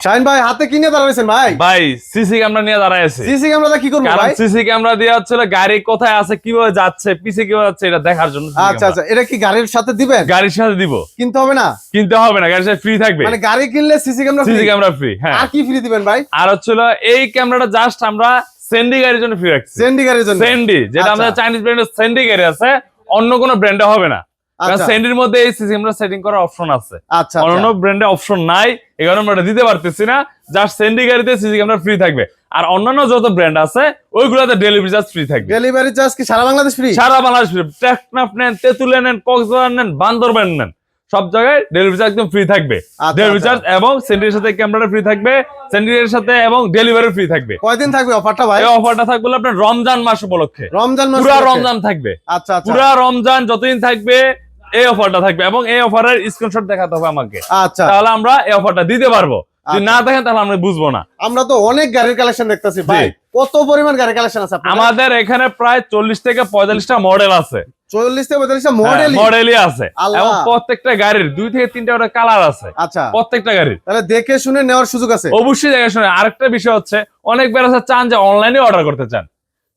শাহিন ভাই হাতে কিনে দাঁড়াইছেন ভাই? ভাই সিসি ক্যামেরা নিয়ে দাঁড়ায় আছে। সিসি ক্যামেরাটা কি করব ভাই? সিসি ক্যামেরা দিয়ে হচ্ছিল গাড়ি কোথায় আছে কীভাবে যাচ্ছে পিছে কীভাবে যাচ্ছে এটা দেখার জন্য আচ্ছা আচ্ছা এটা কি গাড়ির সাথে দিবেন? গাড়ির সাথে দিব। কিনতে হবে না? কিনতে হবে না গাড়ির সাথে ফ্রি থাকবে। মানে গাড়ি কিনলে CC camera CC camera free হ্যাঁ। আর কি ফ্রি দিবেন ভাই? আর হচ্ছিল এই ক্যামেরাটা জাস্ট আমরা সেন্ডি গাড়ির জন্য ফ্রি রাখছি। সেন্ডি গাড়ির জন্য? সেন্ডি যেটা আচ্ছা। আমাদের চাইনিজ ব্র্যান্ডের সেন্ডি গাড়ি আছে অন্য কোনো ব্র্যান্ডে হবে না। কারণ আচ্ছা। সেন্ডির মধ্যে এই সিসি ক্যামেরা সেটিং করার অপশন আছে। আচ্ছা অন্য ব্র্যান্ডে অপশন নাই এই কারণে আমরা দিতে পারতেছি না। জাস্ট সেন্ডি গাড়িতে সিসি ক্যামেরা ফ্রি থাকবে। আর অন্যান্য যত ব্র্যান্ড আছে ওইগুলোতে ডেলিভারি চার্জ ফ্রি থাকবে। ডেলিভারি চার্জ কি সারা বাংলাদেশ ফ্রি সারা বাংলাদেশ ফ্রি টেকনাফ নেন তেতুলে নেন কক্সবাজার নেন বান্দরবান নেন। সব জায়গায় ডেলিভারি চার্জ একদম ফ্রি থাকবে। আচ্ছা, ডেলিভারি আচ্ছা। চার্জ এবং সেন্ডির সাথে ক্যামেরাটা ফ্রি থাকবে। সেন্ডির সাথে এবং ডেলিভারি ফ্রি থাকবে। কয়দিন থাকবে অফারটা ভাই? এই অফারটা থাকবে আপনার রমজান মাস উপলক্ষে। রমজান মাস পুরা? রমজান থাকবে। আচ্ছা আচ্ছা। পুরা রমজান যতদিন থাকবে এই অফারটা থাকবে এবং এই অফারের স্ক্রিনশট দেখাতে হবে আমাকে। আচ্ছা। তাহলে আমরা এই অফারটা দিতে পারব। যদি আচ্ছা। না দেখেন তাহলে আমরা বুঝব না। আমরা তো অনেক গাড়ির কালেকশন দেখতেছি। ভাই কত পরিমাণ গাড়ির কালেকশন আছে আমাদের এখানে প্রায় চল্লিশ থেকে পঁয়তাল্লিশটা মডেল আছে। চল্লিশ থেকে পঁয়তাল্লিশটা মডেল মডেলই আছে। এবং প্রত্যেকটা গাড়ির দুই থেকে তিনটা করে কালার আছে। আচ্ছা। প্রত্যেকটা গাড়ির। তাহলে দেখে শুনে নেওয়ার সুযোগ আছে। অবশ্যই দেখে শুনে। আরেকটা বিষয় হচ্ছে অনেক চান যে অনলাইনে অর্ডার করতে চান।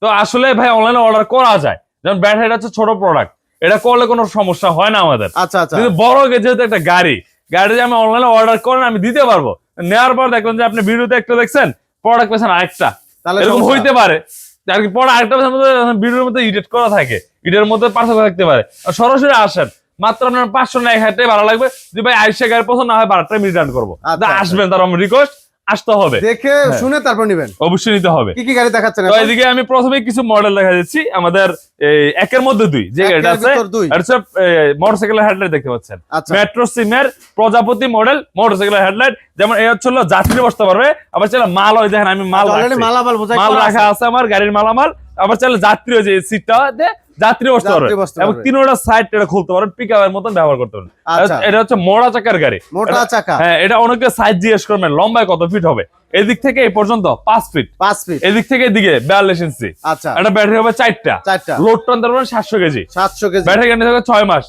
তো আসলে ভাই অনলাইনে অর্ডার করা যায়। যেমন ব্যাটারিটা হচ্ছে ছোট প্রোডাক্ট এটা করলে কোনো সমস্যা হয় না আমাদের। আচ্ছা আচ্ছা। বড় যেহেতু একটা গাড়ি গাড়ি যে আমি অনলাইনে অর্ডার করেন আমি দিতে পারব। নেওয়ার পর দেখবেন যে আপনি ভিডিওতে একটা দেখছেন প্রোডাক্ট পেয়েছেন আরেকটা। তাহলে এরকম হইতে পারে। আর কি পরে আরেকটা ভিডিওর মধ্যে ইডিট করা থাকে। ইটের মধ্যে পার্থক্য থাকতে পারে। সরাসরি আসেন মাত্র আপনার পাঁচশো না এক হাজার টাকা ভাড়া লাগবে। যে ভাই আইসে গাড়ি পছন্দ না হয় আমি রিটার্ন করব। আচ্ছা, আচ্ছা। আসবেন তার আমার রিকোয়েস্ট আসতে হবে। দেখে শুনে তারপর নিবেন। অবশ্যই নিতে হবে। কি কি গাড়ি দেখাচ্ছেন তো? এদিকে আমি প্রথমে কিছু মডেল দেখা দিচ্ছি। আমাদের এই একের মধ্যে দুই যে গাড়িটা আছে আর সব মোটরসাইকেলের হেডলাইট দেখতে পাচ্ছেন। আচ্ছা। মেট্রো সিমের প্রজাপতি মডেল মোটরসাইকেলের হেডলাইট যেমন এই হচ্ছে যাত্রী বসতে পারবে। আবার চাইলে মাল হয় দেখেন আমি মাল মালামাল মাল রাখা। আছে আমার গাড়ির মালামাল। আবার চাইলে যাত্রী যে সিটটা যাত্রী বসতে পারবে। এবং। তিনোটা সাইড এটা খুলতে পারবেন পিক মতন ব্যবহার করতে পারবেন আচ্ছা। এটা হচ্ছে মোড়া চাকার গাড়ি। মোটা এটা- চাকা। হ্যাঁ এটা অনেকে সাইজ জিজ্ঞেস করবেন লম্বায় কত ফিট হবে? এদিক থেকে এই পর্যন্ত পাঁচ ফিট পাঁচ ফিট এদিক থেকে এদিকে বিয়াল্লিশ ইঞ্চি আচ্ছা। একটা ব্যাটারি হবে চারটা। চারটা। লোড টান ধরবেন সাতশো কেজি। সাতশো কেজি। ব্যাটারি গ্যারান্টি থাকবে ছয় মাস।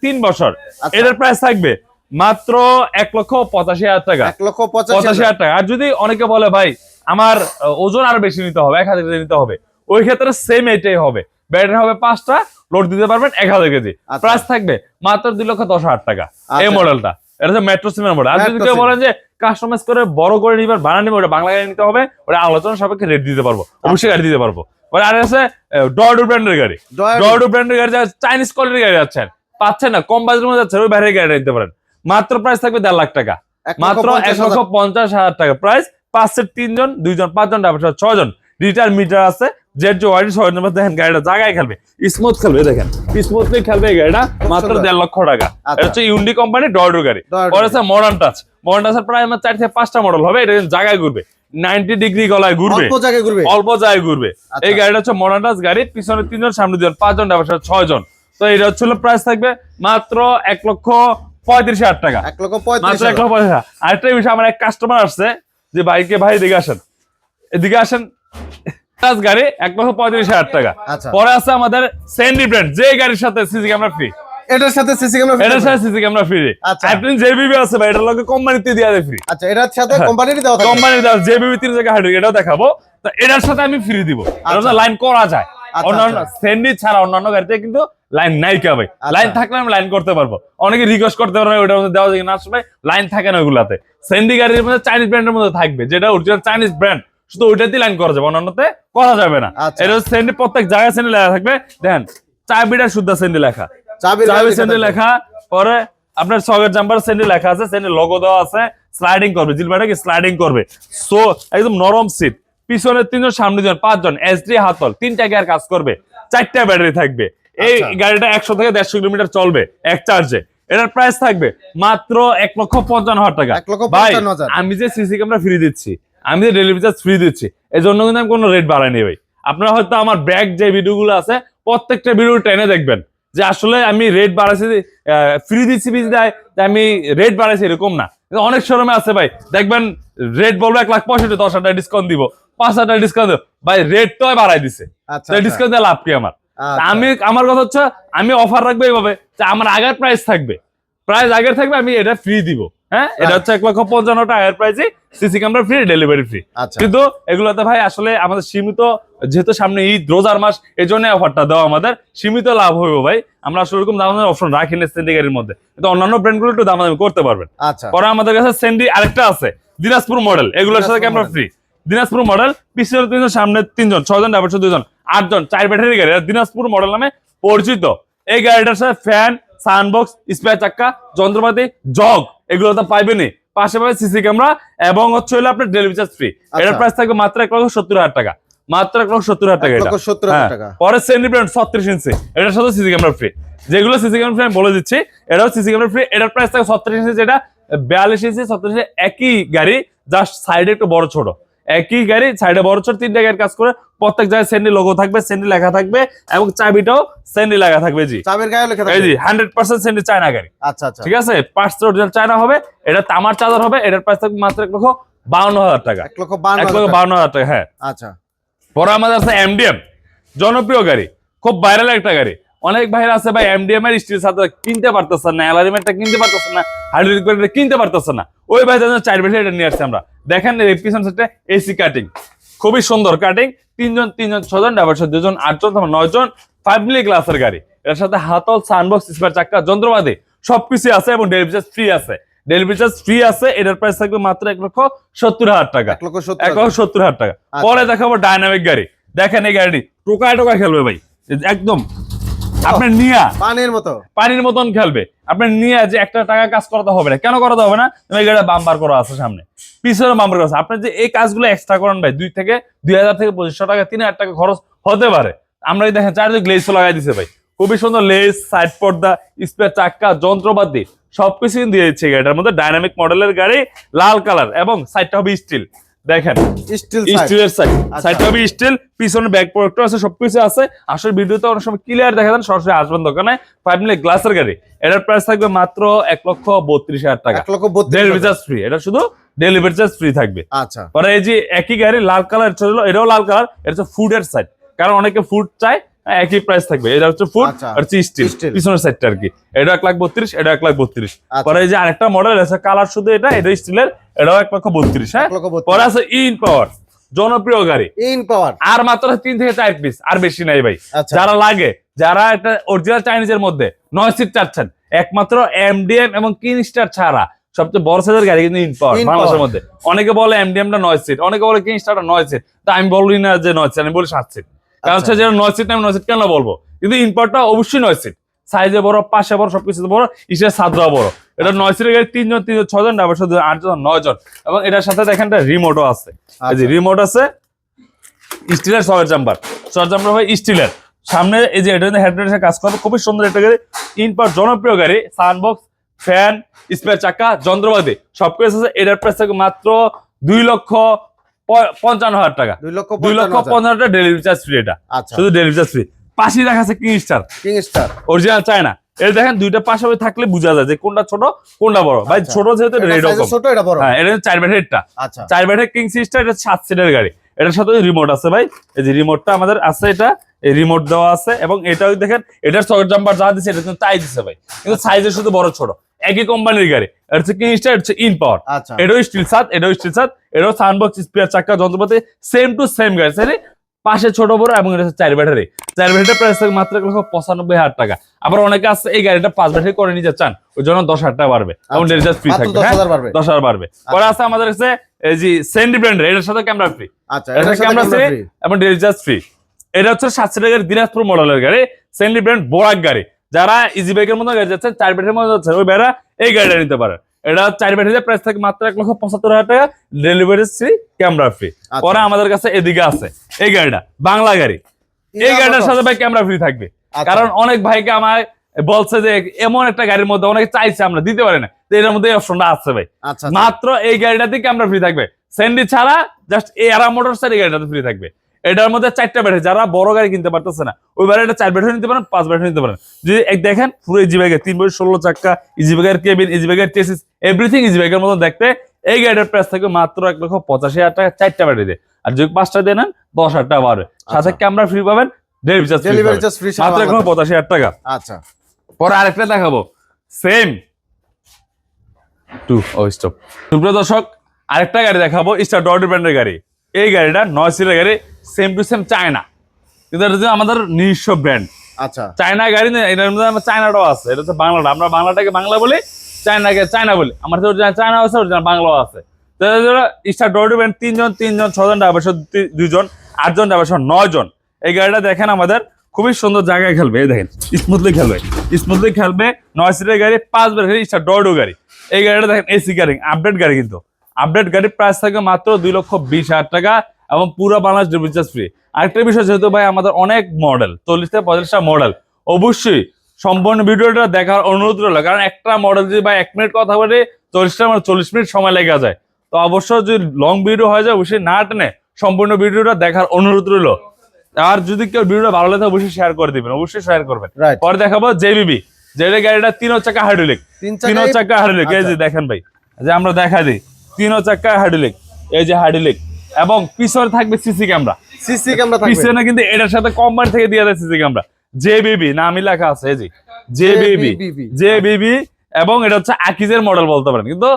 তিন বছর। আচ্ছা। এটার প্রাইস থাকবে মাত্র এক লক্ষ পঁচাশি হাজার টাকা। এক লক্ষ পঁচাশি হাজার। টাকা। আর যদি অনেকে বলে ভাই আমার ওজন আরও বেশি নিতে হবে এক হাজার কেজি নিতে হবে। ওই ক্ষেত্রে সেম এটাই হবে। ব্যাটারি হবে পাঁচটা লোড দিতে পারবেন এক হাজার কেজি। আচ্ছা। প্রাইস থাকবে মাত্র দুই লক্ষ দশ হাজার টাকা। এই আচ্ছা। মডেলটা এটা হচ্ছে মেট্রো সিমের মডেল আর যদি কেউ বলেন যে কাস্টমাইজ করে বড় করে নিবার নিবে ওটা বাংলা গাড়ি নিতে হবে ওটা আলোচনা সাপেক্ষে রেট দিতে পারব। অবশ্যই গাড়ি দিতে পারব। ওটা আর আছে ব্র্যান্ডের গাড়ি। ব্র্যান্ডের গাড়ি চাইনিজ কোয়ালিটির গাড়ি যাচ্ছেন পাচ্ছেন না কম বাজেটের মধ্যে যাচ্ছেন ওই বাইরের গাড়ি নিতে পারেন। মাত্র প্রাইস থাকবে দেড় লাখ টাকা। মাত্র এক লক্ষ পঞ্চাশ হাজার টাকা। প্রাইস পাঁচের তিনজন দুইজন পাঁচজন ডাবল ছয়জন। রিটার মিটার আছে। জেড যে নম্বর দেখেন গাড়িটা জায়গায় খেলবে। স্মুথ খেলবে দেখেন। স্মুথলি খেলবে এই গাড়িটা মাত্র দেড় লক্ষ টাকা। আচ্ছা। এটা হচ্ছে ইউন্ডি কোম্পানি ডরডু গাড়ি। পরে আছে মডার্ন টাচ মডার্ন টাচের প্রায় আমার চার থেকে পাঁচটা মডেল হবে এটা জায়গায় ঘুরবে। নাইনটি ডিগ্রি গলায় ঘুরবে। অল্প জায়গায় ঘুরবে। অল্প জায়গায় ঘুরবে। আচ্ছা। এই গাড়িটা হচ্ছে মডার্ন টাচ গাড়ি পিছনে তিনজন সামনে দুজন পাঁচজন ডাবল ছয় জন তো এটা হচ্ছে প্রাইস থাকবে মাত্র এক লক্ষ পঁয়ত্রিশ হাজার টাকা। এক লক্ষ পঁয়ত্রিশ এক। লক্ষ আরেকটা বিষয় আমার এক কাস্টমার আসছে যে বাইকে ভাই এদিকে আসেন। এদিকে আসেন গাড়ি এক লক্ষ পঁয়ত্রিশ হাজার টাকা। আচ্ছা। পরে আছে আমাদের স্যান্ডি ব্র্যান্ড যে গাড়ির সাথে সিসি ক্যামেরা ফ্রি এটার সাথে সিসি ক্যামেরা এটার সাথে সিসি ক্যামেরা ফ্রি আচ্ছা। আপনি যে আছে ভাই এটার লগে কোম্পানিতে দিয়ে দেয় ফ্রি আচ্ছা এটার সাথে দেওয়া। কোম্পানি এটাও দেখাবো। তো এটার সাথে আমি ফ্রি দিব। লাইন করা যায়। অন্যান্য। স্যান্ডি ছাড়া অন্যান্য গাড়িতে কিন্তু লাইন নাই কে ভাই। লাইন থাকলে আমি লাইন করতে পারব। অনেকে রিকোয়েস্ট করতে পারবে ওটার মধ্যে দেওয়া যায় না আসলে লাইন থাকে না ওগুলাতে স্যান্ডি গাড়ির মধ্যে চাইনিজ ব্র্যান্ডের মধ্যে থাকবে যেটা অরিজিনাল চাইনিজ ব্র্যান্ড শুধু ওইটাতেই লাইন করা যাবে অন্যান্যতে করা যাবে না। আচ্ছা। এটা স্যান্ডি প্রত্যেক জায়গায় স্যান্ডি লেখা থাকবে। দেখেন চাবিটা শুদ্ধ স্যান্ডি লেখা। চাবি থাকবে। লেখা পরে আপনার সকেট জাম্পার স্যান্ডি লেখা আছে স্যান্ডি লোগো দেওয়া আছে স্লাইডিং করবে। জিলবাটা কি স্লাইডিং করবে। সো একদম নরম সিট পিছনে তিনজন সামনে জন পাঁচজন এসডি হাতল তিনটা গিয়ার কাজ করবে। চারটা ব্যাটারি থাকবে। এই আচ্ছা। গাড়িটা একশো থেকে দেড়শো কিলোমিটার চলবে এক চার্জে এটার প্রাইস থাকবে মাত্র এক লক্ষ পঞ্চান্ন হাজার টাকা। ভাই আমি যে সিসি ক্যামেরা ফ্রি দিচ্ছি আমি যে ডেলিভারি চার্জ ফ্রি দিচ্ছি। এই জন্য কিন্তু আমি কোনো রেট বাড়াইনি ভাই। আপনারা হয়তো আমার ব্যাগ যে ভিডিওগুলো আছে প্রত্যেকটা ভিডিও টেনে দেখবেন যে আসলে আমি রেট বাড়াইছি ফ্রি দিচ্ছি বিজ দেয় আমি রেট বাড়াইছি এরকম না। অনেক শোরুমে আছে ভাই দেখবেন রেট বলব এক লাখ পঁয়ষট্টি দশ হাজার ডিসকাউন্ট দিব পাঁচ হাজার ডিসকাউন্ট দিব। ভাই রেট তো বাড়াই দিছে। আচ্ছা আচ্ছা। ডিসকাউন্ট দিয়ে লাভ কি আমার? আচ্ছা। আমি আমার কথা হচ্ছে আমি অফার রাখব এইভাবে যে আমার আগের প্রাইস থাকবে। প্রাইস আগের থাকবে আমি এটা ফ্রি দিব। হ্যাঁ? এটা হচ্ছে এক লক্ষ পঞ্চান্ন টাকার প্রাইসে CC camera free delivery free আচ্ছা। কিন্তু এগুলোতে ভাই আসলে আমাদের সীমিত যেহেতু সামনে ঈদ রোজার মাস এই জন্য অফারটা দেওয়া আমাদের। সীমিত লাভ হইব ভাই। আমরা আসলে ওরকম দাম অপশন রাখি না সেন্ডিগারির মধ্যে। কিন্তু অন্যান্য ব্র্যান্ডগুলো একটু দাম দামি করতে পারবেন। আচ্ছা। পরে আমাদের কাছে সেন্ডি আরেকটা আছে দিনাজপুর মডেল এগুলোর সাথে ক্যামেরা ফ্রি দিনাজপুর মডেল পিছনে তিনজন সামনে তিনজন ছজন ডাবল দুজন আটজন চার ব্যাটারি গাড়ি। দিনাজপুর মডেল নামে পরিচিত। এই গাড়িটার সাথে ফ্যান সানবক্স স্পেয়ার চাক্কা যন্ত্রপাতি জগ এগুলো তো পাইবেনই। পাশে পাবে সিসি ক্যামেরা এবং হচ্ছে হলো আপনার ডেলিভারি চার্জ ফ্রি। এটার আচ্ছা। প্রাইস থাকবে মাত্র এক লক্ষ সত্তর হাজার টাকা। মাত্র এক লক্ষ সত্তর হাজার টাকা এটা। হ্যাঁ। টাকা। পরে সেন্ডি ব্র্যান্ড ছত্রিশ ইঞ্চি। এটার সাথে সিসি ক্যামেরা ফ্রি যেগুলো সিসি ক্যামেরা ফ্রি আমি বলে দিচ্ছি এটাও সিসি ক্যামেরা ফ্রি এটার প্রাইস থাকবে ছত্রিশ ইঞ্চি যেটা বিয়াল্লিশ ইঞ্চি ছত্রিশ একই গাড়ি জাস্ট সাইডে একটু বড় ছোট। একই গাড়ি সাইডে বড় ছোট তিনটা গাড়ির কাজ করে প্রত্যেক জায়গায় সেন্ডি লোগো থাকবে সেন্ডি লেখা থাকবে এবং চাবিটাও সেন্ডি লেখা থাকবে জি। চাবের গায়ে লেখা থাকবে জি হান্ড্রেড পার্সেন্ট সেন্ডি চায়না গাড়ি। আচ্ছা আচ্ছা। ঠিক আছে? পার্টস অরিজিনাল চায়না হবে এটা তামার চার্জার হবে এটার প্রাইস থাকবে মাত্র এক লক্ষ বাউন্ন হাজার টাকা। এক লক্ষ বান্ন এক হাজার লক্ষ টাকা। বাউন্ন হাজার টাকা হ্যাঁ। আচ্ছা। পরে আমাদের আছে এমডিএম জনপ্রিয় গাড়ি খুব ভাইরাল একটা গাড়ি। অনেক ভাইরা আছে ভাই এমডিএম এর স্টিল সাথে কিনতে পারতেছেন না অ্যালারিমেন্টটা কিনতে পারতেছেন না হাইড্রোলিক কিনতে পারতেছেন না। ওই ভাই জন্য চার ব্যাটারি এটা নিয়ে আসছি আমরা। দেখেন এই পিছন সেটে এসি কাটিং খুবই সুন্দর কাটিং তিনজন তিনজন ছজন ডাবল দুজন আটজন তোমার নয় জন ফাইভ মিলি গ্লাসের গাড়ি। এর সাথে হাতল সানবক্স স্পেয়ার চাক্কা যন্ত্রপাতি সবকিছু আছে এবং ডেলিভারি চার্জ ফ্রি আছে। ডেলিভারি চার্জ ফ্রি আছে এটার প্রাইস থাকবে মাত্র এক লক্ষ সত্তর হাজার টাকা। এক লক্ষ সত্তর হাজার। টাকা। আচ্ছা। পরে দেখাবো ডাইনামিক গাড়ি। দেখেন এই গাড়িটি টোকায় টোকায় খেলবে ভাই। একদম আপনার নিয়া। পানির মতো। পানির মতন খেলবে। আপনার নিয়া যে একটা টাকা কাজ করাতে হবে না। কেন করাতে হবে না? এই গাড়িটা বাম্পার করা আছে সামনে। পিছনে বাম্পার করা আছে। আপনার যে এই কাজগুলো এক্সট্রা করেন ভাই দুই থেকে দুই হাজার থেকে পঁচিশশো টাকা তিন হাজার টাকা খরচ হতে পারে। আমরা দেখেন চারিদিকে লেস লাগাই দিছে ভাই। খুবই সুন্দর লেস সাইড পর্দা স্পেয়ার চাক্কা যন্ত্রপাতি সবকিছু দিয়ে দিচ্ছে গাড়িটার মধ্যে ডাইনামিক মডেলের গাড়ি লাল কালার এবং সাইডটা হবে স্টিল দেখেন স্টিল স্টিলের সাইড সাইড হবে স্টিল পিছনে ব্যাক প্রোডাক্ট আছে সবকিছু আছে। আসলে ভিডিওতে অনেক সময় ক্লিয়ার দেখা যান সরাসরি আসবেন দোকানে। ফাইভ মিলি গ্লাসের গাড়ি। এটার প্রাইস থাকবে মাত্র এক লক্ষ বত্রিশ হাজার টাকা। এক লক্ষ ডেলিভারি চার্জ ফ্রি এটা শুধু ডেলিভারি চার্জ ফ্রি থাকবে। আচ্ছা। পরে এই যে একই গাড়ি লাল কালার ছিল এটাও লাল কালার এটা হচ্ছে ফুডের সাইড কারণ অনেকে ফুড চায় একই প্রাইস থাকবে। এটা হচ্ছে ফুড আচ্ছা। আর হচ্ছে স্টিল পিছনের সাইডটা আর কি। এটা এক লাখ বত্রিশ এটা এক লাখ বত্রিশ। আচ্ছা। পরে এই যে আরেকটা মডেল আছে কালার শুধু এটা এটা স্টিলের এটাও এক লক্ষ বত্রিশ হ্যাঁ। পরে আছে ইন পাওয়ার জনপ্রিয় গাড়ি। ইন পাওয়ার আর মাত্র তিন থেকে চার পিস আর বেশি নাই ভাই। আচ্ছা। যারা লাগে যারা একটা অরিজিনাল চাইনিজের মধ্যে নয় সিট চাচ্ছেন একমাত্র এমডিএম এবং কিং স্টার ছাড়া সবচেয়ে বড় সাইজের গাড়ি কিন্তু ইন পাওয়ার বাংলাদেশের মধ্যে। অনেকে বলে এমডিএম টা নয় সিট অনেকে বলে কিং স্টারটা নয় সিট তা আমি বলি না যে নয় সিট আমি বলি সাত সিট কারণ আচ্ছা। হচ্ছে যেটা নয় সিট আমি নয় সিট কেন বলব? কিন্তু ইন অবশ্যই নয় সিট সাইজে বড় পাশে বড় সবকিছু বড় ইসের সাদরা বড়। এটা নয় সিটের গাড়ি তিনজন তিনজন ছজন ডাবল শুধু আটজন নয় জন এবং এটার সাথে দেখেন রিমোটও আছে। এই যে আচ্ছা। রিমোট আছে স্টিলের সয়ের জাম্পার সয়ের জাম্পার হয় স্টিলের সামনে এই যে এটা হেডলাইটের কাজ করে খুবই সুন্দর একটা গাড়ি। ইন পার জনপ্রিয় গাড়ি সানবক্স ফ্যান স্পেয়ার চাকা যন্ত্রপাতি সবকিছু আছে। এটার প্রাইস থাকে মাত্র দুই লক্ষ পঞ্চান্ন হাজার টাকা। দুই লক্ষ পঞ্চান্ন টাকা ডেলিভারি চার্জ ফ্রি এটা। আচ্ছা। শুধু ডেলিভারি চার্জ ফ্রি পাশেই দেখা আছে king star king star original China এটা দেখেন দুইটা পাশাপাশি থাকলে বোঝা যায় যে কোনটা ছোট কোনটা বড়। ভাই আচ্ছা। ছোট যেহেতু এটা রেড ছোট এটা বড়? হ্যাঁ এটা চার ব্যাটারিটা আচ্ছা। চার ব্যাটের কিং সিস্টার এটা সাত সিটের গাড়ি। এটার সাথে রিমোট আছে ভাই। এই যে রিমোটটা আমাদের আছে এটা। এই রিমোট দেওয়া আছে এবং এটাও দেখেন এটার সকেট জাম্পার যা দিচ্ছে এটা কিন্তু তাই দিছে ভাই। কিন্তু সাইজে শুধু বড় ছোট। একই কোম্পানির গাড়ি। এটা হচ্ছে কিং স্টার হচ্ছে ইন পাওয়ার আচ্ছা। এটাও স্টিল সাত এটাও স্টিল সাত এটাও সাউন্ডবক্স স্পিয়ার চাক্কা যন্ত্রপাতি সেম টু সেম গাড়ি। সাইড পাশে ছোট বড় এবং এটা চার ব্যাটারি চার ব্যাটারির প্রাইস থাকে মাত্র এক লক্ষ পঁচানব্বই হাজার টাকা। আবার অনেকে আছে এই গাড়িটা পাঁচ ব্যাটারি করে নিতে চান ওই জন্য দশ হাজার টাকা বাড়বে। এবং আচ্ছা। রিচার্জ ফ্রি থাকবে দশ হ্যাঁ? হাজার বাড়বে। দশ হাজার বাড়বে। পরে আছে আমাদের কাছে এই যে সেন্ডি ব্র্যান্ডের এটার সাথে ক্যামেরা ফ্রি আচ্ছা এটার ক্যামেরা ফ্রি এবং রিচার্জ ফ্রি এটা হচ্ছে সাতশো টাকার দিনাজপুর মডেলের গাড়ি সেন্ডি ব্র্যান্ড বোরাক গাড়ি। যারা ইজি বাইকের মতো গাড়ি যাচ্ছেন চার ব্যাটারির মতো যাচ্ছেন ওই বেড়া এই গাড়িটা নিতে পারে। এটা চার ব্যাটারিতে প্রাইস থাকে মাত্র এক লক্ষ পঁচাত্তর হাজার টাকা ডেলিভারি ফ্রি ক্যামেরা ফ্রি। পরে আমাদের কাছে এদিকে আছে এই গাড়িটা বাংলা গাড়ি। এই গাড়িটার সাথে ভাই ক্যামেরা ফ্রি থাকবে। আচ্ছা। কারণ অনেক ভাইকে আমায় বলছে যে এমন একটা গাড়ির মধ্যে অনেকে চাইছে আমরা দিতে পারি না। তো এটার মধ্যে অপশনটা আছে ভাই। আচ্ছা আচ্ছা। মাত্র এই গাড়িটাতে ক্যামেরা ফ্রি থাকবে। স্যান্ডি ছাড়া জাস্ট এই আরা মোটরস এই গাড়িটাতে ফ্রি থাকবে। এটার মধ্যে চারটা ব্যাটারি যারা বড় গাড়ি কিনতে পারতেছে না ওই ব্যাটারিটা চার ব্যাটারি নিতে পারেন পাঁচ ব্যাটারি নিতে পারেন। যদি এক দেখেন পুরো ইজি ব্যাগের তিন বছর ষোলো চাক্কা ইজি ব্যাগের কেবিন ইজি ব্যাগের চেসিস এভরিথিং ইজি ব্যাগের মতো দেখতে এই গাড়িটার প্রাইস থাকবে মাত্র এক লক্ষ পঁচাশি হাজার টাকা চারটা ব্যাটারি দিয়ে। আর যদি পাঁচটা দিয়ে নেন দশ হাজার টাকা বাড়বে। সাথে আচ্ছা। ক্যামেরা ফ্রি পাবেন। ডেলিভারি চার্জ ফ্রি মাত্র পঁচাশি হাজার টাকা। আচ্ছা। পরে আরেকটা দেখাবো। সেম টু ও স্টপ সুপ্রিয় দর্শক আরেকটা গাড়ি দেখাবো স্টার ডট ব্র্যান্ডের গাড়ি। এই গাড়িটা নয় সিটের গাড়ি সেম টু সেম চায়না কিন্তু এটা হচ্ছে আমাদের নিজস্ব ব্র্যান্ড আচ্ছা। চায়না গাড়ি না এটার মধ্যে আমার চায়নাটাও আছে এটা হচ্ছে বাংলাটা। আমরা বাংলাটাকে বাংলা বলি চায়নাকে চায়না বলি। আমার চায়না আছে অরিজিনাল বাংলাও আছে। তো স্টার ডট ব্র্যান্ড তিনজন তিনজন ছজন ড্রাইভার সহ দুইজন আটজন ড্রাইভার সহ নয় জন এই গাড়িটা দেখেন আমাদের খুবই সুন্দর জায়গায় খেলবে। এই দেখেন স্মুথলি খেলবে। স্মুথলি খেলবে নয় সিটের গাড়ি পাঁচ বার স্টার ডডো গাড়ি। এই গাড়িটা দেখেন এসি গাড়ি আপডেট গাড়ি কিন্তু। আপডেট গাড়ির প্রাইস থাকে মাত্র দুই লক্ষ বিশ হাজার টাকা এবং পুরো বাংলাদেশ ডেলিভারি চার্জ ফ্রি আরেকটা বিষয় যেহেতু ভাই আমাদের অনেক মডেল চল্লিশ থেকে পঁয়তাল্লিশটা মডেল অবশ্যই সম্পূর্ণ ভিডিওটা দেখার অনুরোধ রইল। কারণ একটা মডেল যদি ভাই এক মিনিট কথা বলে চল্লিশটা মানে চল্লিশ মিনিট সময় লেগে যায়। তো অবশ্যই যদি লং ভিডিও হয়ে যায় অবশ্যই না টেনে সম্পূর্ণ ভিডিওটা দেখার অনুরোধ রইল। আর যদি কেউ ভিডিওটা ভালো লাগে অবশ্যই শেয়ার করে দিবেন অবশ্যই শেয়ার করবেন। পরে দেখাবো জেবিবি যেটা গাড়িটা তিন চাকা হাইড্রোলিক তিন চাকা হাইড্রোলিক এই যে। দেখেন ভাই যে আমরা দেখা দিই। তিন চাকা হাইড্রোলিক এই যে হাইড্রোলিক এবং পিছনে থাকবে সিসি ক্যামেরা সিসি ক্যামেরা পিছনে কিন্তু এটার সাথে কোম্পানি থেকে দিয়ে দেয় সিসি ক্যামেরা জে বিবি নামই লেখা আছে এই যে। জে বিবি জে বিবি এবং এটা হচ্ছে আকিজের মডেল বলতে পারেন। কিন্তু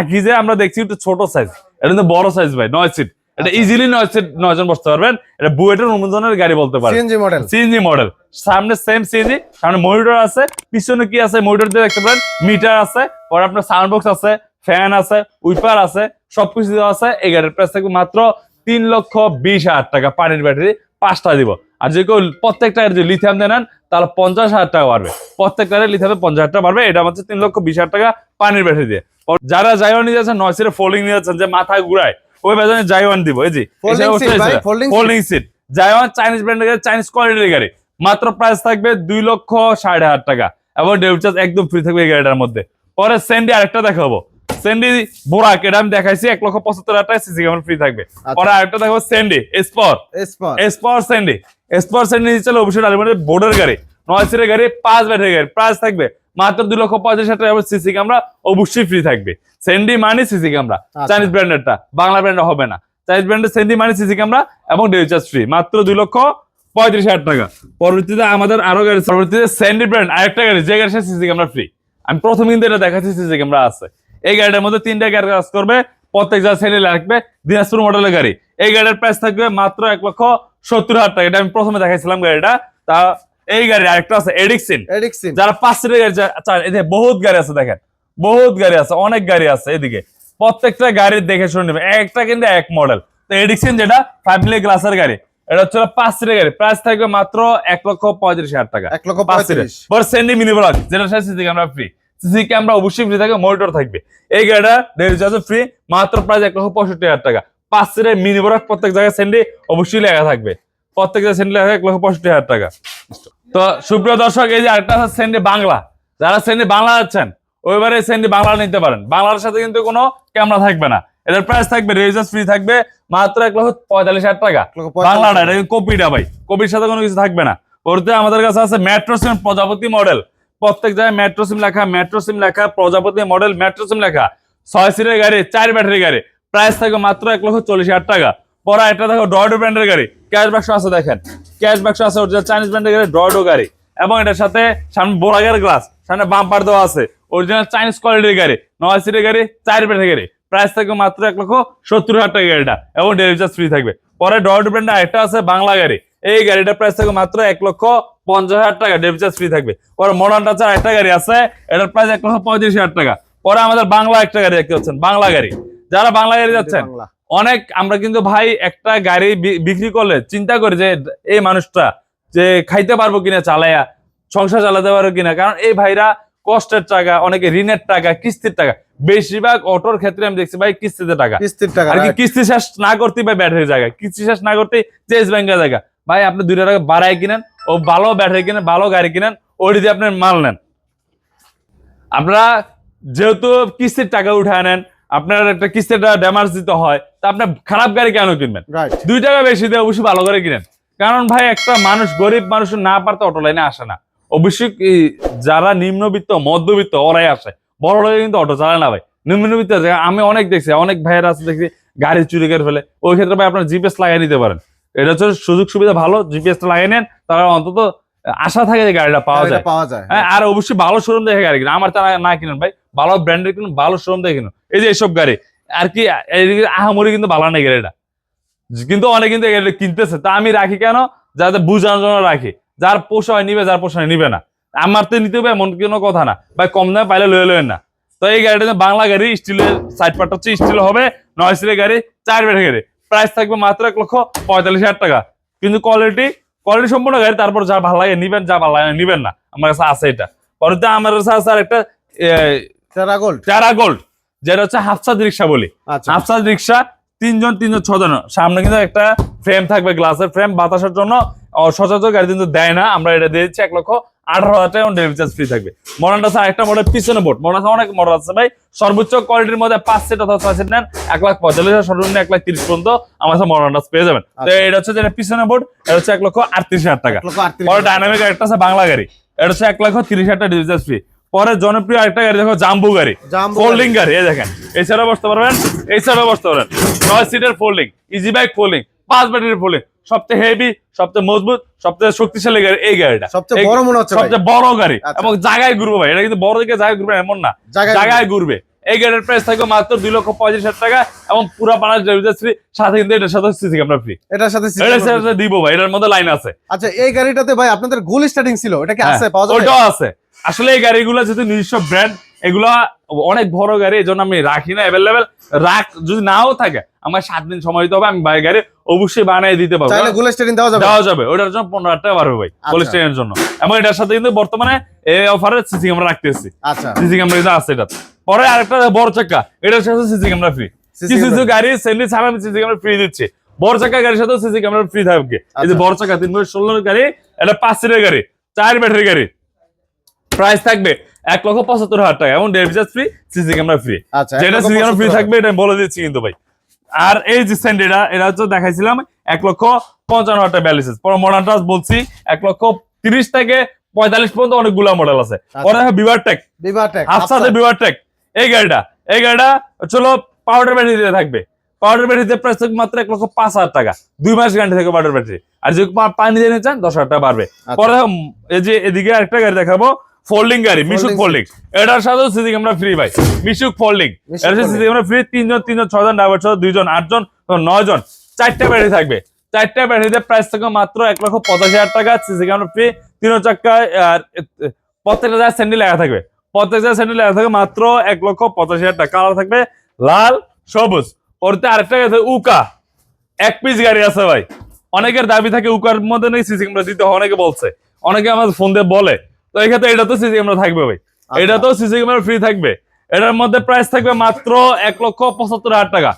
আকিজে আমরা দেখছি একটু ছোট সাইজ এটা কিন্তু বড় সাইজ ভাই নয় সিট এটা ইজিলি নয় সিট নয় জন বসতে পারবেন। এটা বুয়েটের অনুমোদনের গাড়ি বলতে পারেন। সিএনজি মডেল সিএনজি মডেল সামনে সেম সিএনজি সামনে মনিটর আছে। পিছনে কি আছে? মনিটর দিয়ে দেখতে পারেন। মিটার আছে। পরে আপনার সাউন্ড বক্স আছে। ফ্যান আছে উইপার আছে সবকিছু দেওয়া আছে। এই গাড়ির প্রাইস থাকবে মাত্র তিন লক্ষ বিশ হাজার টাকা। পানির ব্যাটারি পাঁচটা দিব। আর যে কেউ প্রত্যেকটা যদি লিথিয়াম দিয়ে নেন তাহলে পঞ্চাশ হাজার টাকা বাড়বে। প্রত্যেকটা লিথিয়ামে পঞ্চাশ হাজার টাকা বাড়বে। এটা হচ্ছে তিন লক্ষ বিশ হাজার টাকা পানির ব্যাটারি দিয়ে। যারা জাইওয়ান নিয়ে যাচ্ছেন নয় সিটে ফোল্ডিং নিয়ে যাচ্ছেন যে মাথায় ঘুরায় ওই বেজনে জাইওয়ান দিব এই ফোল্ডিং সিট জায়ওয়ান চাইনিজ ব্র্যান্ডের গাড়ি চাইনিজ কোয়ালিটির গাড়ি। মাত্র প্রাইস থাকবে দুই লক্ষ ষাট হাজার টাকা। এবং ডেবিট চার্জ একদম ফ্রি থাকবে এই গাড়িটার মধ্যে। পরে সেন্ডি আরেকটা দেখাবো। সেন্ডি বোরাক এটা আমি দেখাইছি এক লক্ষ পঁচাত্তর হাজার টাকা সিসি ক্যামেরা ফ্রি থাকবে। আচ্ছা। পরে আরেকটা সেন্ডি স্পর এসপার স্পর সেন্ডি স্পর সেন্ডি চলে অবশ্যই আলিমানের বোর্ডের গাড়ি নয় সিটের গাড়ি পাঁচ ব্যাটারি গাড়ি প্রাইস থাকবে মাত্র দুই লক্ষ পঁয়ত্রিশ হাজার টাকা সিসি ক্যামেরা অবশ্যই ফ্রি থাকবে। সেন্ডি মানে সিসি ক্যামেরা। চাইনিজ ব্র্যান্ডেরটা বাংলা ব্র্যান্ড হবে না। চাইনিজ ব্র্যান্ডের সেন্ডি মানে সিসি ক্যামেরা এবং ডেলি চার্জ ফ্রি মাত্র দুই লক্ষ পঁয়ত্রিশ হাজার টাকা। পরবর্তীতে আমাদের আরও গাড়ি পরবর্তীতে স্যান্ডি ব্র্যান্ড আরেকটা গাড়ি যে সাথে সিসি ক্যামেরা ফ্রি আমি প্রথম কিন্তু এটা দেখাচ্ছি সিসি ক্যামেরা আছে। এই গাড়িটার মধ্যে তিনটা গাড়ি কাজ করবে প্রত্যেক যা স্যান্ডি লাগবে দিনাজপুর মডেলের গাড়ি। এই গাড়ির প্রাইস থাকবে মাত্র এক লক্ষ সত্তর হাজার টাকা। এটা আমি প্রথমে দেখাইছিলাম গাড়িটা। তা এই গাড়ি আরেকটা আছে এডিক্সিন এডিক্সিন যারা পাঁচ সিটের গাড়ি চান বহুত গাড়ি আছে দেখেন বহুত গাড়ি আছে অনেক গাড়ি আছে এদিকে। প্রত্যেকটা গাড়ি দেখে শুনে নেবে একটা কিন্তু এক মডেল তো এডিকশন যেটা ফাইভ মিলি গ্লাসের গাড়ি এটা হচ্ছে পাঁচ সিটের গাড়ি। প্রাইস থাকবে মাত্র এক লক্ষ পঁয়ত্রিশ হাজার টাকা। এক লক্ষ পাঁচ সিটের। সেন্ডি মিনি ব্লক যেটা CC camera free CC camera অবশ্যই ফ্রি থাকবে মনিটর থাকবে। এই গাড়িটা চার্জ ফ্রি মাত্র প্রাইস এক লক্ষ পঁয়ষট্টি হাজার টাকা। পাঁচ সিটের মিনি ব্লক প্রত্যেক জায়গায় সেন্ডি অবশ্যই লেখা থাকবে। প্রত্যেক জায়গায় সেন্ডি লেখা এক লক্ষ পঁয়ষট্টি হাজার টাকা। তো সুপ্রিয় দর্শক এই যে আরেকটা আছে সেন্ডি বাংলা। যারা সেন্ডি বাংলা যাচ্ছেন ওইবারে সেন্ডি বাংলা নিতে পারেন। বাংলার সাথে কিন্তু কোনো ক্যামেরা থাকবে না। এদের প্রাইস থাকবে রেজিস্টার ফ্রি থাকবে মাত্র এক লক্ষ পঁয়তাল্লিশ হাজার টাকা। বাংলাটা এটা কপিটা ভাই। কপির সাথে কোনো কিছু থাকবে না। পরতে আমাদের কাছে আছে মেট্রো সিম প্রজাপতি মডেল প্রত্যেক জায়গায় মেট্রো সিম লেখা মেট্রো সিম লেখা প্রজাপতি মডেল মেট্রো সিম লেখা। ছয় সিটের গাড়ি, চার ব্যাটারি গাড়ি। প্রাইস থাকবে মাত্র এক লক্ষ চল্লিশ হাজার টাকা। পরে একটা দেখো ডয়ডো ব্র্যান্ডের গাড়ি। ক্যাশ বাক্স আছে দেখেন। ক্যাশ বাক্স আছে অরিজিনাল চাইনিজ ব্র্যান্ডের গাড়ি ডয়ডো গাড়ি। এবং এটার সাথে সামনে বোরাগের গ্লাস সামনে বাম্পার দেওয়া আছে। অরিজিনাল চাইনিজ কোয়ালিটির গাড়ি। নয় সিটের গাড়ি, চার ব্যাটারি গাড়ি। প্রাইস থাকবে মাত্র এক লক্ষ সত্তর হাজার টাকা গাড়িটা। এবং ডেলিভারি চার্জ ফ্রি থাকবে। পরে ডয়ডো ব্র্যান্ডের আরেকটা আছে, বাংলা গাড়ি। এই গাড়িটার প্রাইস থাকবে মাত্র এক লক্ষ পঞ্চাশ হাজার টাকা। ডেলিভারি চার্জ ফ্রি থাকবে। পরে মডার্ন টাচার একটা গাড়ি আছে এটার প্রাইস এক লক্ষ পঁয়ত্রিশ হাজার টাকা। পরে আমাদের বাংলা একটা গাড়ি দেখতে পাচ্ছেন বাংলা গাড়ি। যারা বাংলা গাড়ি যাচ্ছেন অনেক আমরা কিন্তু ভাই একটা গাড়ি বিক্রি করলে চিন্তা করি যে এই মানুষটা যে খাইতে পারব কিনা চালায়া সংসার চালাতে পারব কিনা। কারণ এই ভাইরা কষ্টের টাকা অনেকে ঋণের টাকা কিস্তির টাকা। বেশিরভাগ অটোর ক্ষেত্রে আমি দেখছি ভাই কিস্তিতে টাকা। কিস্তির টাকা আর কি কিস্তি শেষ না করতে ভাই ব্যাটারি জায়গা কিস্তি শেষ না করতে চেস ব্যাংকের জায়গা। ভাই আপনি দুইটা টাকা বাড়ায় কিনেন ও ভালো ব্যাটারি কিনেন ভালো গাড়ি কিনেন ওই দিয়ে আপনি মাল নেন। আপনারা যেহেতু কিস্তির টাকা উঠায় নেন আপনার একটা কিস্তিটা ড্যামার্জ দিতে হয় তা আপনার খারাপ গাড়ি কেন কিনবেন? দুই টাকা বেশি দিয়ে অবশ্যই ভালো করে কিনেন। কারণ ভাই একটা মানুষ গরিব মানুষ না পারতে অটো লাইনে আসে না। অবশ্যই যারা নিম্নবিত্ত মধ্যবিত্ত ওরাই আসে। বড় লোকে কিন্তু অটো চালায় না ভাই। নিম্নবিত্ত আমি অনেক দেখছি অনেক ভাইয়ের আছে দেখছি গাড়ি চুরি করে ফেলে। ওই ক্ষেত্রে ভাই আপনার জিপিএস লাগিয়ে নিতে পারেন। এটা হচ্ছে সুযোগ সুবিধা ভালো জিপিএসটা লাগিয়ে নেন তাহলে অন্তত আশা থাকে যে গাড়িটা পাওয়া যায়। পাওয়া যায় হ্যাঁ আর অবশ্যই ভালো শোরুম দেখে গাড়ি কিনুন। আমার তা না কিনুন ভাই ভালো ব্র্যান্ডের কিনুন ভালো শোরুম দেখে কিনুন। এই যে এইসব গাড়ি আর কি আহামরি কিন্তু ভালো নেই গাড়িটা। কিন্তু অনেক কিন্তু গাড়িটা কিনতেছে। তা আমি রাখি কেন? যাতে বুঝানোর জন্য রাখি। যার পোষায় নিবে যার পোষায় নিবে না। আমার তো নিতে হবে এমন কোনো কথা না। ভাই কম দামে পাইলে লয়ে লয়েন না। তো এই গাড়িটা বাংলা গাড়ি স্টিলের সাইড পার্ট হচ্ছে স্টিল হবে নয় সিলের গাড়ি চার বেডের গাড়ি। প্রাইস থাকবে মাত্র এক লক্ষ পঁয়তাল্লিশ হাজার টাকা। কিন্তু কোয়ালিটি কোয়ালিটি সম্পূর্ণ গাড়ি তারপর যা ভালো লাগে নিবেন যা ভালো লাগে না নিবেন না। আমার কাছে আছে এটা। পরে আমার কাছে আছে একটা গোল্ড চারা গোল্ড যেটা হচ্ছে হাফসাদ রিক্সা বলি। আচ্ছা। হাফসাদ রিক্সা তিনজন তিনজন ছজন। সামনে কিন্তু একটা ফ্রেম থাকবে গ্লাসের ফ্রেম বাতাসের জন্য সচরাচর গাড়ি কিন্তু দেয় না। আমরা এটা দিয়ে দিচ্ছি এক লক্ষ আঠারো হাজার টাকা ডেলিভারি চার্জ ফ্রি থাকবে। মডেলটা আছে একটা মডেল পিছনে বোর্ড মডেল অনেক মডেল আছে ভাই। সর্বোচ্চ কোয়ালিটির মধ্যে পাঁচ সেট অথবা ছয় সেট নেন এক লাখ পঁয়তাল্লিশ হাজার সর্বনিম্ন এক লাখ তিরিশ পর্যন্ত আমার কাছে মডেলটা পেয়ে যাবেন। তো আচ্ছা। এটা হচ্ছে যেটা পিছনে বোর্ড এটা হচ্ছে এক লক্ষ আটত্রিশ হাজার টাকা। পরে ডাইনামিক একটা আছে বাংলা গাড়ি। এটা হচ্ছে এক লক্ষ তিরিশ হাজার টাকা ডেলিভারি চার্জ ফ্রি পরে জনপ্রিয় আরেকটা গাড়ি দেখো জাম্বু গাড়ি। ফোল্ডিং গাড়ি। এই দেখেন। এছাড়াও বসতে পারবেন এছাড়াও বসতে পারবেন। নয় সিটের ফোল্ডিং ইজি বাইক ফোল্ডিং পাঁচ ব্যাটারির ফোল্ডিং সবচেয়ে হেভি সবচেয়ে মজবুত সবচেয়ে শক্তিশালী গাড়ি এই গাড়িটা। সবচেয়ে বড় মনে হচ্ছে সবচেয়ে বড় গাড়ি আচ্ছা। এবং জায়গায় ঘুরবে ভাই। এটা কিন্তু বড় দিকে জায়গায় ঘুরবে এমন না। জায়গায় ঘুরবে। এই গাড়ির প্রাইস থাকবে মাত্র দুই লক্ষ পঁয়ত্রিশ হাজার টাকা এবং পুরো ডেলিভারি ফ্রি সাথে কিন্তু এটার সাথে সিসি ক্যামেরা ফ্রি এটার সাথে এটার সাথে দিব ভাই এটার মধ্যে লাইন আছে। আচ্ছা এই গাড়িটাতে ভাই আপনাদের গোল স্টার্টিং ছিল এটা কি আছে হ্যাঁ, পাওয়া যাবে? ওটাও আছে। আসলে এই গাড়িগুলো যেহেতু নিজস্ব ব্র্যান্ড এগুলা অনেক বড় গাড়ি এই জন্য আমি রাখি না। অ্যাভেলেবেল রাখ যদি নাও থাকে আমার সাত দিন সময় দিতে হবে আমি বাইক গাড়ি অবশ্যই বানিয়ে দিতে পারব। স্টার্টিং দেওয়া যাবে। দেওয়া যাবে ওটার জন্য পনেরো হাজার টাকা পারবে ভাই আচ্ছা। জন্য। এবং এটার সাথে কিন্তু বর্তমানে এই অফারে সিসি ক্যামেরা রাখতেছি। আচ্ছা। সিসি ক্যামেরা কিন্তু আছে এটা। পরে আরেকটা বড় চাকা এটার সাথে সিসি ক্যামেরা ফ্রি কিছু কিছু গাড়ি সেন্ডি ছাড়া আমি সিসি ক্যামেরা ফ্রি দিচ্ছি। বড় চাকা গাড়ির সাথে সিসি ক্যামেরা ফ্রি থাকবে। এই যে আচ্ছা। বড় চাকা তিন বছর ষোলোর গাড়ি এটা পাঁচ সিটের গাড়ি চার ব্যাটারি গাড়ি। প্রাইস থাকবে এক লক্ষ পঁচাত্তর হাজার টাকা এবং charge free CC camera free আচ্ছা যেটা সিসি ক্যামেরা ফ্রি থাকবে এটা বলে দিচ্ছি কিন্তু ভাই। আর এই যে স্যান্ডেটা এটা হচ্ছে দেখাইছিলাম এক লক্ষ পঞ্চান্ন হাজার টাকা ব্যালেন্স পরে মডার্ন টাচ বলছি এক লক্ষ তিরিশ থেকে পঁয়তাল্লিশ পর্যন্ত অনেকগুলো মডেল আছে। পরে beaver tech tech beaver tech এই গাড়িটা এই গাড়িটা চলো পাউডার ব্যাটারি দিয়ে থাকবে। পাউডার ব্যাটারিতে প্রাইস থাকবে মাত্র এক লক্ষ পাঁচ হাজার টাকা। দুই মাস গ্যারান্টি থাকে পাউডার ব্যাটারি আর যদি পানি দিয়ে চান দশ হাজার টাকা বাড়বে। আচ্ছা। পরে এই যে এদিকে আরেকটা গাড়ি দেখাবো। ফোল্ডিং গাড়ি মিশুক ফোল্ডিং এটার সাথেও সিসি ক্যামেরা ফ্রি ভাই। মিশুক ফোল্ডিং এটার সিসি ক্যামেরা ফ্রি তিনজন তিনজন ছজন ড্রাইভার সহ দুইজন আটজন নয় জন চারটা ব্যাটারি থাকবে। চারটা ব্যাটারিতে প্রাইস থাকবে মাত্র এক লক্ষ পঁচাশি হাজার টাকা। সিসি ক্যামেরা ফ্রি তিন এ- প্রত্যেকটা জায়গায় স্যান্ডেল লেখা থাকবে। প্রত্যেকটা স্যান্ডেল লেখা থাকবে মাত্র এক লক্ষ পঁচাশি হাজার টাকা। কালার থাকবে লাল সবুজ। ওরতে আরেকটা আছে উকা। এক পিস গাড়ি আছে ভাই। অনেকের দাবি থাকে উকার মধ্যে নেই সিসি ক্যামেরা দিতে অনেকে বলছে। অনেকে আমার ফোন দিয়ে বলে। তো এই ক্ষেত্রে এটা তো সিসি ক্যামেরা থাকবে ভাই। আচ্ছা। এটা তো সিসি ক্যামেরা ফ্রি থাকবে। এটার মধ্যে প্রাইস থাকবে মাত্র এক লক্ষ পঁচাত্তর হাজার টাকা।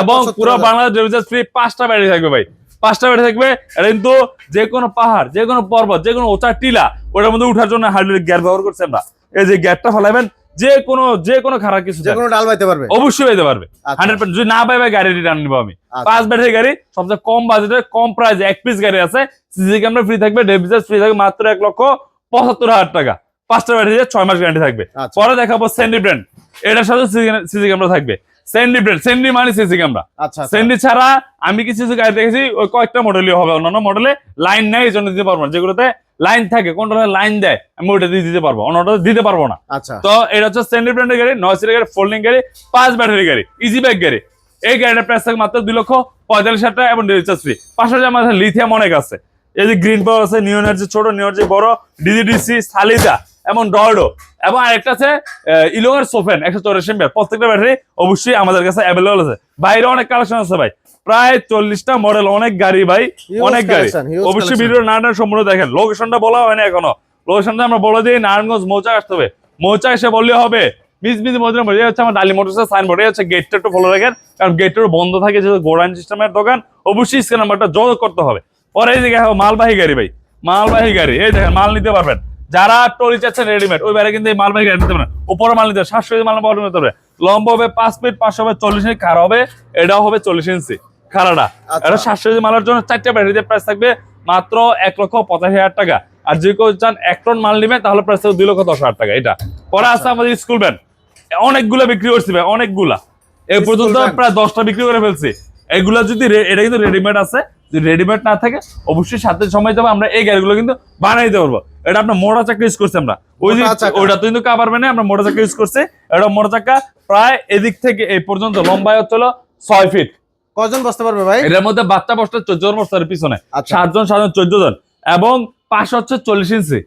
এবং পুরো বাংলাদেশ ফ্রি পাঁচটা ব্যাটারি থাকবে ভাই। পাঁচটা ব্যাটারি থাকবে এটা কিন্তু যে কোনো পাহাড় যে কোনো পর্বত যে কোনো উঁচা টিলা ওটার মধ্যে উঠার জন্য হাইড্রোলিক গ্যার ব্যবহার করছি আমরা। এই যে গ্যারটা ফেলাবেন যে কোনো যে কোনো খারাপ কিছু যে কোনো ডাল বাইতে পারবে। অবশ্যই পেতে পারবে। আচ্ছা। হান্ড্রেড যদি না পাইবে গাড়ি রিটার্ন নিবো আমি। আচ্ছা। পাঁচ ব্যাটারি গাড়ি সবচেয়ে কম বাজেটে কম প্রাইসে এক পিস গাড়ি আছে। সিসি ক্যামেরা ফ্রি থাকবে ডেভিজার ফ্রি থাকবে মাত্র এক লক্ষ পঁচাত্তর হাজার টাকা। পাঁচটা ব্যাটারি ছয় মাস গ্যারান্টি থাকবে। আচ্ছা। পরে দেখাবো স্যান্ডি ব্র্যান্ড এটার সাথে সিসি ক্যামেরা থাকবে। স্যান্ডি ব্র্যান্ড স্যান্ডি মানে সিসি ক্যামেরা আচ্ছা আচ্ছা। স্যান্ডি ছাড়া আমি কিছু কিছু গাড়ি দেখেছি? ওই কয়েকটা মডেলই হবে অন্যান্য মডেলে লাইন নেই এই জন্য দিতে পারব না। যেগুলোতে লাইন থাকে কোনটা লাইন দেয় আমি ওটা দিয়ে দিতে পারব অন্যটা দিতে পারব না। আচ্ছা। তো এটা হচ্ছে স্ট্যান্ডার্ড ব্র্যান্ডের গাড়ি নয় সিটের গাড়ি ফোল্ডিং গাড়ি পাঁচ ব্যাটারি গাড়ি ইজি ব্যাগ গাড়ি। এই গাড়িটার প্রাইস থাকে মাত্র দুই লক্ষ পঁয়তাল্লিশ হাজার টাকা এবং রিচার্জ ফ্রি পাশাপাশি আমাদের লিথিয়াম অনেক আছে। এই যে গ্রিন পাওয়ার আছে নিউ এনার্জি ছোট নিউ এনার্জি বড় ডিজিডিসি সালিদা এবং ডয়ডো এবং আরেকটা আছে ইলোগার সোফেন একশো চৌরাশি এমপিয়ার প্রত্যেকটা ব্যাটারি অবশ্যই আমাদের কাছে অ্যাভেলেবল আছে। বাইরে অনেক কালেকশন আছে ভাই। প্রায় চল্লিশটা মডেল অনেক গাড়ি ভাই অনেক গাড়ি। অবশ্যই। ভিডিও না না সম্পূর্ণ দেখেন। লোকেশনটা বলা হয় না এখনও। লোকেশনটা আমরা বলে দিই নারায়ণগঞ্জ মৌচা আসতে হবে। মৌচা এসে বললে হবে মিস মিস মধ্যে মধ্যে হচ্ছে আমার ডালি মোটরসের সাইনবোর্ড এই হচ্ছে গেটটা একটু ফলো রাখেন কারণ গেটটা বন্ধ থাকে যেহেতু গোড়ান সিস্টেমের দোকান। অবশ্যই স্ক্যান নাম্বারটা যোগাযোগ করতে হবে। পরে এই হবে মালবাহী গাড়ি ভাই মালবাহী গাড়ি এই দেখেন মাল নিতে পারবেন যারা টলি চাচ্ছেন রেডিমেড ওই বাইরে কিন্তু এই মালবাহী গাড়ি নিতে পারেন উপরে মাল নিতে সাতশো মাল পাওয়ার নিতে হবে। লম্বা হবে পাঁচ ফিট পাঁচশো হবে চল্লিশ ইঞ্চি খারাপ হবে এটাও হবে চল্লিশ ইঞ্চি খারাটা আচ্ছা। এটা সাতশো মালের জন্য চারটা ব্যাটারিতে প্রাইস থাকবে মাত্র এক লক্ষ পঁচাশি হাজার টাকা। আর যে কেউ চান এক টন মাল নেবেন তাহলে প্রাইস থাকবে দুই লক্ষ দশ হাজার টাকা এটা। পরে আছে আমাদের স্কুল ব্যান অনেকগুলা বিক্রি করছি ভাই অনেকগুলা। এই পর্যন্ত প্রায় দশটা বিক্রি করে ফেলছি। এগুলা যদি এটা কিন্তু রেডিমেড আছে যদি রেডিমেড না থাকে অবশ্যই সাথে সময় যাবে আমরা এই গাড়িগুলো কিন্তু বানিয়ে দিতে পারব। এটা আপনার মোটা চাকা ইউজ করছি আমরা। ওই যে ওইটা তো কিন্তু কাপারবে না আমরা মোটা চাকা ইউজ করছি। এটা মোটা চাকা প্রায় এদিক থেকে এই পর্যন্ত লম্বায় হচ্ছিল ছয় ফিট কজন বসতে পারবে ভাই? এটার মধ্যে বাচ্চা বসতে চোদ্দ জন বসতে পিছনে। আচ্ছা। সাতজন সাতজন চোদ্দ জন। এবং পাশে হচ্ছে চল্লিশ ইঞ্চি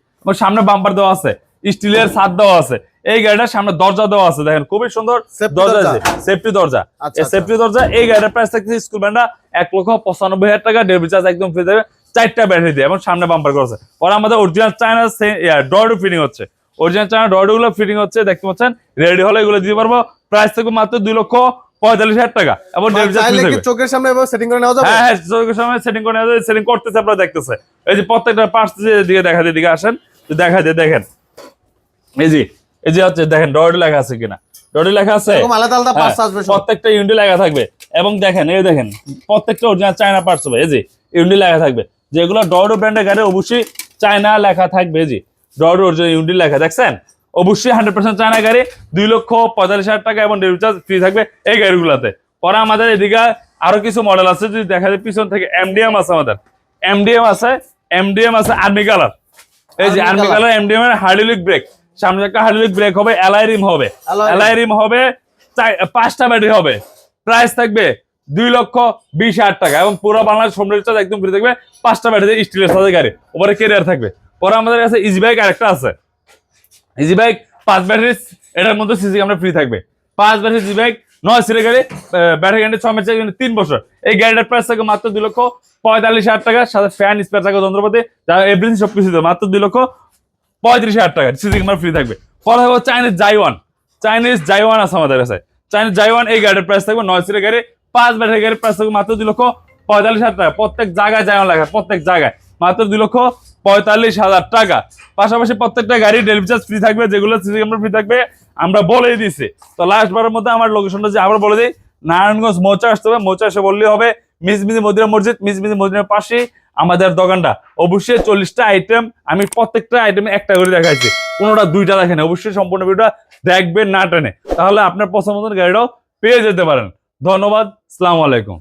সামনে বাম্পার দেওয়া আছে। স্টিলের ছাদ দেওয়া আছে। এই গাড়িটার সামনে দরজা দেওয়া আছে দেখেন খুবই সুন্দর দরজা। সেফটি দরজা। আচ্ছা, এই আচ্ছা। সেফটি দরজা এই গাড়িটার প্রাইস থাকছে স্কুল ব্যান্ডটা এক লক্ষ পঁচানব্বই হাজার টাকা ডেলিভারি চার্জ একদম ফ্রি দেবে চারটা ব্যাটারি দিয়ে এবং সামনে বাম্পার করছে পরে আমাদের অরিজিনাল চায়না ডরডু ফিটিং হচ্ছে। অরিজিনাল চায়না ডরডু গুলো ফিটিং হচ্ছে দেখতে পাচ্ছেন? রেডি হলে এগুলো দিতে পারব প্রাইস থাকবে মাত্র দুই লক্ষ পঁয়তাল্লিশ হাজার টাকা এবং চোখের সামনে সেটিং করে নেওয়া যাবে? হ্যাঁ হ্যাঁ চোখের সময় সেটিং করে নেওয়া সেটিং করতেছে আপনারা দেখতেছে। এই যে প্রত্যেকটা পার্টস দিকে দেখা দিয়ে দিকে আসেন দেখা দিয়ে দেখেন। এই যে এই যে হচ্ছে দেখেন ডরি লেখা আছে কিনা? ডরি লেখা আছে? হ্যাঁ, প্রত্যেকটা ইউনিট লেখা থাকবে। এবং দেখেন এই দেখেন প্রত্যেকটা অরিজিনাল চায়না পার্টস হবে এই যে ইউনিট লেখা থাকবে। যেগুলো ডরো ব্র্যান্ডের গাড়ি অবশ্যই চায়না লেখা থাকবে এই যে অরিজিনাল ইউনিট লেখা দেখছেন? অবশ্যই হান্ড্রেড পার্সেন্ট চায়না গাড়ি দুই লক্ষ পঁয়তাল্লিশ হাজার টাকা এবং ডেলিভারি চার্জ ফ্রি থাকবে এই গাড়িগুলোতে। পরে আমাদের এদিকে আরও কিছু মডেল আছে যদি দেখা যায় পিছন থেকে এমডিএম আছে আমাদের। এমডিএম আছে এমডিএম আছে আর্মি কালার এই যে আর্মি কালার এমডিএম এর হাইড্রোলিক ব্রেক সামনে একটা হাইড্রোলিক ব্রেক হবে এলআই রিম হবে। Alloy রিম হবে পাঁচটা ব্যাটারি হবে। প্রাইস থাকবে দুই লক্ষ বিশ হাজার টাকা এবং পুরো বাংলাদেশ হোম রিচার্জ একদম ফ্রি থাকবে। পাঁচটা ব্যাটারি স্টিলের সাথে গাড়ি ওপরে কেরিয়ার থাকবে। পরে আমাদের কাছে ইজি বাইক আরেকটা আছে। ইজি বাইক পাঁচ ব্যাটারি এটার মধ্যে সিসি ক্যামেরা ফ্রি থাকবে। পাঁচ ব্যাটারি ইজি বাইক নয় সিটের গাড়ি ব্যাটারি গ্যারান্টি ছয় মাসের তিন বছর। এই গাড়িটার প্রাইস থাকে মাত্র দুই লক্ষ পঁয়তাল্লিশ হাজার টাকা সাথে ফ্যান স্পেয়ার থাকে যন্ত্রপাতি যা এভরিথিং সব কিছু দেবে। মাত্র দুই লক্ষ পঁয়ত্রিশ হাজার টাকা, সিসি ফ্রি থাকবে। পরে হবে চাইনিজ জাইওয়ান চাইনিজ জাইওয়ান আছে আমাদের কাছে। চাইনিজ জাইওয়ান এই গাড়ির প্রাইস থাকবে নয় সিটের গাড়ি, পাঁচ ব্যাটারি গাড়ির প্রাইস থাকবে মাত্র দুই লক্ষ পঁয়তাল্লিশ হাজার টাকা। প্রত্যেক জায়গায় জাইওয়ান লেখা, প্রত্যেক জায়গায়। মাত্র দুই লক্ষ পঁয়তাল্লিশ হাজার টাকা। পাশাপাশি প্রত্যেকটা গাড়ি ডেলিভারি চার্জ ফ্রি থাকবে, যেগুলো সিসি ক্যামেরা ফ্রি থাকবে, আমরা বলেই দিছি তো লাস্ট বারের মধ্যে আমার লোকেশনটা যে আবার বলে দিই, নারায়ণগঞ্জ মৌচা আসতে হবে মৌচা এসে বললেই হবে মিসমিজি মদিনা মসজিদ মিজমিজি মদিনার পাশে আমাদের দোকানটা। অবশ্যই চল্লিশটা আইটেম আমি প্রত্যেকটা আইটেম একটা করে দেখাচ্ছি কোনোটা, দুইটা দেখেন, অবশ্যই সম্পূর্ণ ভিডিওটা দেখবেন না টেনে। তাহলে আপনার পছন্দ মতন গাড়িটাও পেয়ে যেতে পারেন। ধন্যবাদ, সালাম আলাইকুম।